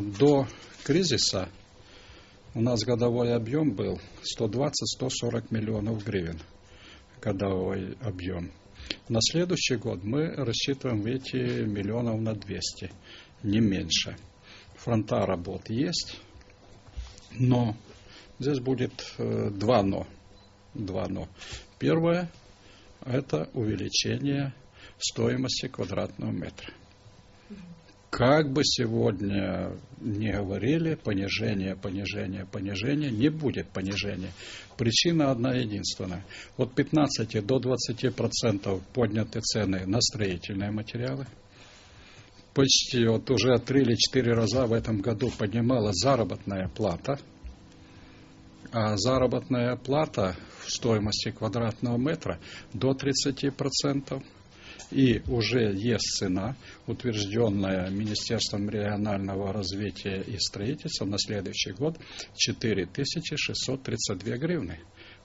До кризиса у нас годовой объем был 120-140 миллионов гривен. Годовой объем. На следующий год мы рассчитываем выйти миллионов на 200, не меньше. Фронта работ есть, но здесь будет э, два но. Два но. Первое – это увеличение стоимости квадратного метра. Как бы сегодня не говорили, понижение, понижение, понижение, не будет понижения. Причина одна единственная. От 15 до 20% подняты цены на строительные материалы. Почти вот уже три или четыре раза в этом году поднималась заработная плата. А заработная плата в стоимости квадратного метра до 30%. И уже есть цена, утвержденная Министерством регионального развития и строительства на следующий год 4632 гривны.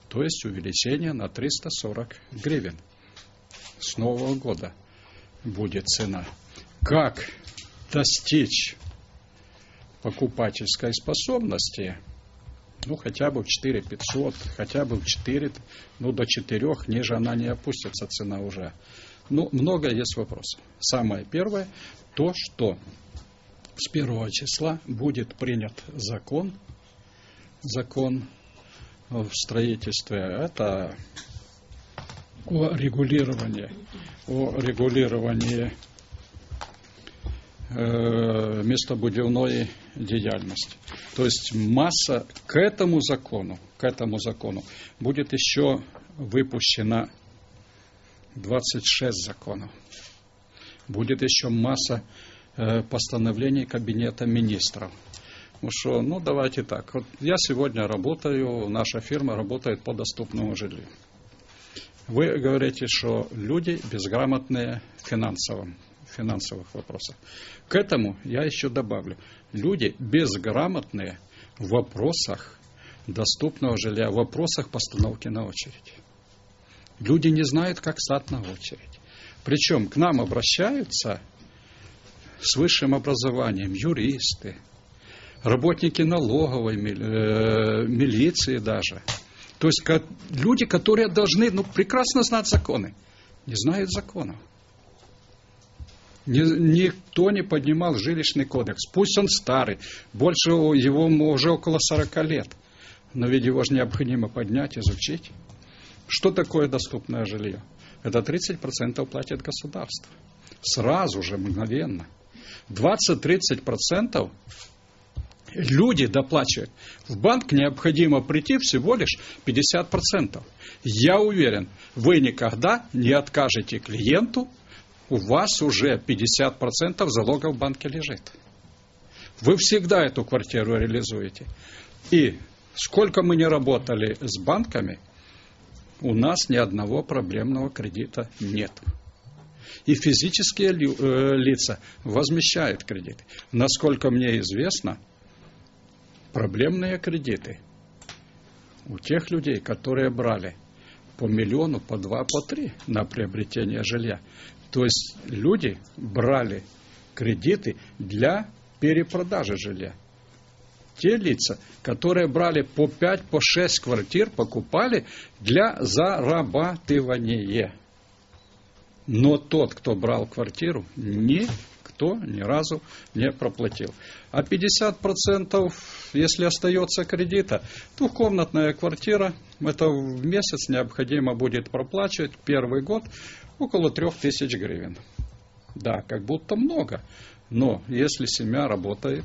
То есть увеличение на 340 гривен. С нового года будет цена. Как достичь покупательской способности, ну, хотя бы в 4 500, хотя бы в 4, ну, до 4, ниже она не опустится, цена уже. Ну, много есть вопросов. Самое первое, то, что с первого числа будет принят закон, закон в строительстве, это о регулировании, о регулировании э, местобудивной деятельности. То есть масса к этому закону, к этому закону будет еще выпущена 26 законов. Будет еще масса э, постановлений Кабинета министров. Ну что, ну давайте так. Вот я сегодня работаю, наша фирма работает по доступному жилью. Вы говорите, что люди безграмотные в финансовом, финансовых вопросах. К этому я еще добавлю. Люди безграмотные в вопросах доступного жилья, в вопросах постановки на очередь. Люди не знают, как стать на очередь. Причем к нам обращаются с высшим образованием юристы, работники налоговой э, милиции даже. То есть люди, которые должны ну, прекрасно знать законы, не знают законов. Никто не поднимал жилищный кодекс. Пусть он старый, больше его уже около 40 лет. Но ведь его же необходимо поднять, изучить. Что такое доступное жилье? Это 30% платит государство. Сразу же, мгновенно. 20-30% люди доплачивают. В банк необходимо прийти всего лишь 50%. Я уверен, вы никогда не откажете клиенту, у вас уже 50% залога в банке лежит. Вы всегда эту квартиру реализуете. И сколько мы не работали с банками – у нас ни одного проблемного кредита нет. И физические э, лица возмещают кредиты. Насколько мне известно, проблемные кредиты у тех людей, которые брали по миллиону, по два, по три на приобретение жилья. То есть люди брали кредиты для перепродажи жилья те лица, которые брали по 5, по 6 квартир, покупали для зарабатывания. Но тот, кто брал квартиру, никто ни разу не проплатил. А 50%, если остается кредита, двухкомнатная квартира, это в месяц необходимо будет проплачивать первый год около 3000 гривен. Да, как будто много. Но если семья работает,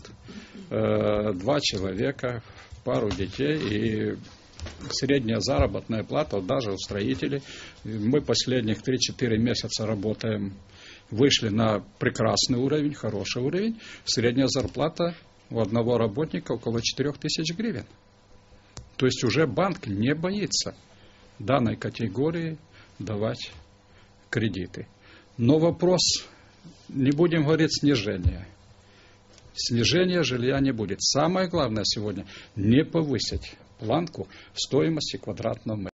э, два человека, пару детей и средняя заработная плата даже у строителей. Мы последних 3-4 месяца работаем, вышли на прекрасный уровень, хороший уровень. Средняя зарплата у одного работника около 4 тысяч гривен. То есть уже банк не боится данной категории давать кредиты. Но вопрос не будем говорить снижение. Снижения жилья не будет. Самое главное сегодня не повысить планку стоимости квадратного метра.